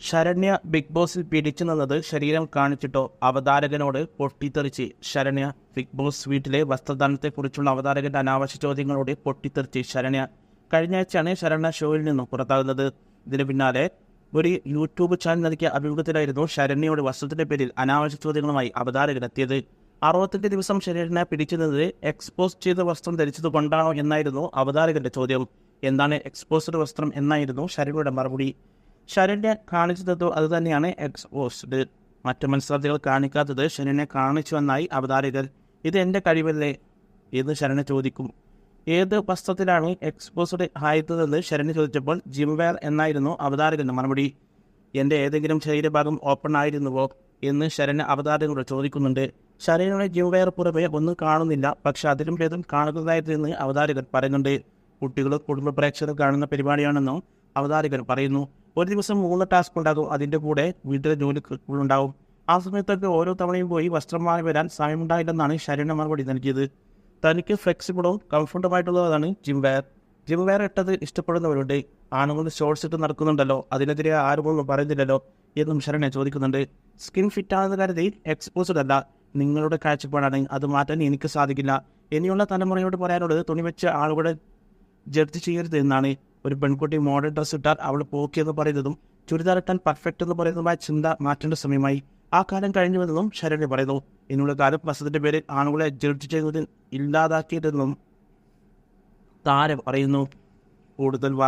Saranya big ബോസിൽ പിടിച്ചു നിന്നത് ശരീരം കാണിച്ചിട്ടോ അവതാരകനോട് പൊട്ടിത്തെറിച്ച്. ശരണ്യ ബിഗ് ബോസ് വീട്ടിലെ വസ്ത്രദാനത്തെക്കുറിച്ചുള്ള അവതാരകന്റെ അനാവശ്യ ചോദ്യങ്ങളോട് പൊട്ടിത്തെറിച്ച് ശരണ്യ കഴിഞ്ഞ ആഴ്ചയാണ് ശരണ്യ ഷോയിൽ നിന്നും പുറത്താകുന്നത്. ഇതിന് പിന്നാലെ ഒരു യൂട്യൂബ് ചാനൽ നൽകിയ അഭിമുഖത്തിലായിരുന്നു ശരണ്യയുടെ വസ്ത്രത്തിന്റെ പേരിൽ അനാവശ്യ ചോദ്യങ്ങളുമായി അവതാരകൻ എത്തിയത് അറുപത്തെട്ട് ദിവസം ശരീരനെ പിടിച്ചു നിന്നത് എക്സ്പോസ് ചെയ്ത വസ്ത്രം ധരിച്ചത് കൊണ്ടാണോ എന്നായിരുന്നു അവതാരകന്റെ ചോദ്യം. എന്താണ് എക്സ്പോസ്ഡ് വസ്ത്രം എന്നായിരുന്നു ശരണ്യയുടെ മറുപടി. ശരണ്യ കാണിച്ചതോ അത് തന്നെയാണ് എക്സ്പോസ്ഡ് മറ്റു മത്സരാർത്ഥികൾ കാണിക്കാത്തത് ശരണ്യ കാണിച്ചുവെന്നായി അവതാരകർ. ഇത് എന്റെ കഴിവല്ലേ? എന്ന് ശരണ്യ ചോദിക്കും. ഏത് വസ്ത്രത്തിലാണ് എക്സ്പോസ്ഡ് ആയതെന്ന് ശരണ്യ ചോദിച്ചപ്പോൾ ജിംവെയർ എന്നായിരുന്നു അവതാരകന്റെ മറുപടി. എന്റെ ഏതെങ്കിലും ശരീരഭാഗം ഓപ്പൺ ആയിരുന്നുവോ? എന്ന് ശരണ്യ അവതാരകരോട് ചോദിക്കുന്നുണ്ട്. ശരണ്യയുടെ ജിംവെയർ പുറമെ ഒന്നും കാണുന്നില്ല. പക്ഷെ അതിലും ഭേദം കാണുന്നതായിരുന്നു അവതാരകൻ പറയുന്നുണ്ട്. കുട്ടികളും കുടുംബ പ്രേക്ഷകർ കാണുന്ന പരിപാടിയാണെന്നും അവതാരകൻ പറയുന്നു. ഒരു ദിവസം മൂന്ന് ടാസ്ക് ഉണ്ടാകും. അതിന്റെ കൂടെ വീട്ടിലെ ജോലി ഉണ്ടാവും. ആ സമയത്തൊക്കെ ഓരോ തവണയും പോയി വസ്ത്രം വാങ്ങി വരാൻ സമയമുണ്ടായില്ലെന്നാണ് ശരണ്യ മറുപടി നൽകിയത്. തനിക്ക് ഫ്ലെക്സിബിളും കംഫർട്ടബിളായിട്ടുള്ളതാണ് ജിം വെയർ ജിം വെയർ ഇട്ടത് ഇഷ്ടപ്പെടുന്നവരുണ്ട്. ആണുങ്ങൾ ഷോർട്സ് ഇട്ട് നടക്കുന്നുണ്ടല്ലോ. അതിനെതിരെ ആരും പറയുന്നില്ലല്ലോ എന്നും ശരണ്യ ചോദിക്കുന്നുണ്ട്. സ്കിൻ ഫിറ്റ് ആണെന്ന് കരുതി എക്സ്പോസ്ഡ് അല്ല. നിങ്ങളുടെ കാഴ്ചപ്പാടാണ്. അത് മാറ്റാൻ എനിക്ക് സാധിക്കില്ല. ഇനിയുള്ള തലമുറയോട് പറയാനുള്ളത് തുണി വെച്ച ആളുകളെ ജഡ്ജ് ചെയ്യരുത് എന്നാണ്. ഒരു പെൺകുട്ടി മോഡൽ ഡ്രസ്സ് ഇട്ടാൽ അവൾ പോക്കി എന്ന് പറയുന്നതും ചുരിദാർ ഇട്ടാൻ പെർഫെക്റ്റ് എന്ന് പറയുന്നതുമായ ചിന്ത മാറ്റേണ്ട സമയമായി. ആ കാലം കഴിഞ്ഞുവെന്നും ശരണി പറയുന്നു. ഇനിയുള്ള കാലം വസതിന്റെ പേരിൽ ആണുങ്ങളെ ജഡ്ജ് ചെയ്യുന്നതിൽ ഇല്ലാതാക്കിയതെന്നും താരം പറയുന്നു. കൂടുതൽ